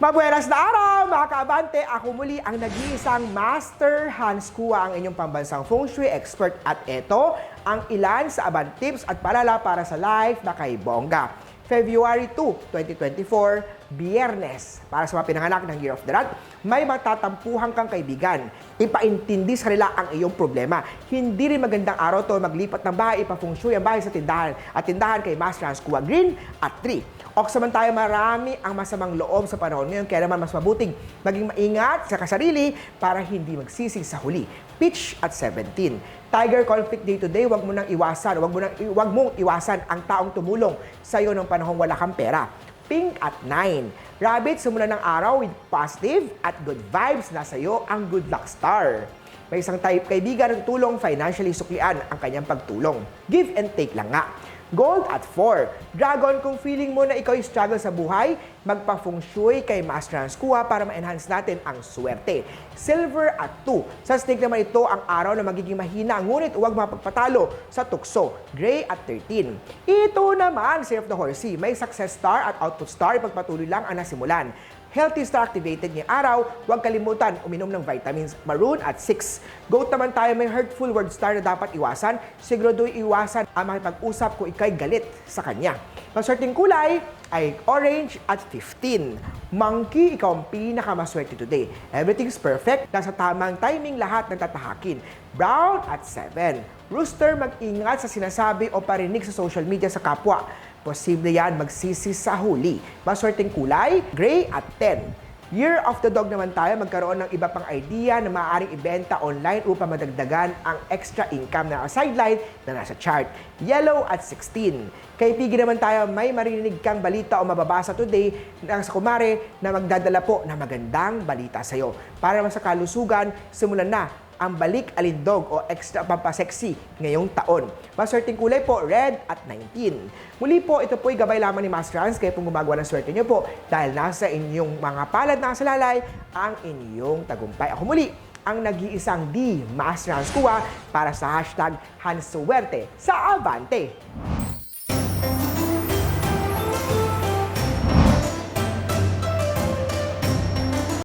Mabuenas na araw, mga kaabante! Ako muli ang nag-iisang Master Hans Kua, ang inyong pambansang feng shui expert. At ito ang ilan sa abang tips at palala para sa life na kay Bongga. February 2, 2024, Biyernes. Para sa mga pinanganak ng Year of the Rat, may matatampuhan kang kaibigan. Ipaintindi sa kanila ang iyong problema. Hindi rin magandang araw to maglipat ng bahay, ipafeng shui ang bahay sa tindahan. At tindahan kay Master Hans Kua Green at 3. O samantayo marami ang masamang loob sa panahon ngayon, kaya naman mas mabuting maging maingat sa kasarili para hindi magsisig sa huli. Pitch at 17. Tiger conflict day to day, wag mo nang iwasan, wag mo nang wag mong iwasan ang taong tumulong sa iyo nung panahong wala kang pera. Pink at 9. Rabbit, simula ng araw with positive at good vibes. Nasa iyo ang good luck star. May isang type kaibigan na tutulong financially suklian ang kanyang pagtulong. Give and take lang nga. Gold at 4. Dragon, kung feeling mo na ikaw ay struggle sa buhay, magpa-feng shui kay Master Hans para ma-enhance natin ang swerte. Silver at 2. Sa snake naman ito ang araw na magiging mahina, ngunit huwag mapagpatalo sa tukso. Gray at 13. Ito naman, Save of the Horsey. May success star at output star, pagpatuloy lang ang nasimulan. Healthy Star activated ngayong araw, huwag kalimutan uminom ng vitamins maroon at 6. Goat naman tayo may hurtful word star na dapat iwasan. Sigurado iwasan ang makipag-usap kung ikay galit sa kanya. Maswerteng kulay ay orange at 15. Monkey, ikaw ang pinakamaswerte today. Everything's perfect. Nasa tamang timing lahat ng tatahakin. Brown at 7. Rooster, mag-ingat sa sinasabi o parinig sa social media sa kapwa. Posible yan magsisi sa huli. Maswerteng kulay, gray at 10. Year of the Dog naman tayo, magkaroon ng iba pang idea na maaaring ibenta online upang madagdagan ang extra income na sideline na nasa chart. Yellow at 16. Kay Piggy naman tayo, may marinig kang balita o mababasa today na sa kumare na magdadala po ng magandang balita sa'yo. Para naman sa kalusugan, simulan na ang balik alindog o extra pampasexy ngayong taon. Maswerteng kulay po, red at 19. Muli po, ito po'y gabay lamang ni Master Hans, kaya pong gumagawa ng swerte niyo po dahil nasa inyong mga palad na salalay ang inyong tagumpay. Ako muli, ang nag-iisang di Master Hans Kua para sa hashtag Hans Suwerte sa Avante.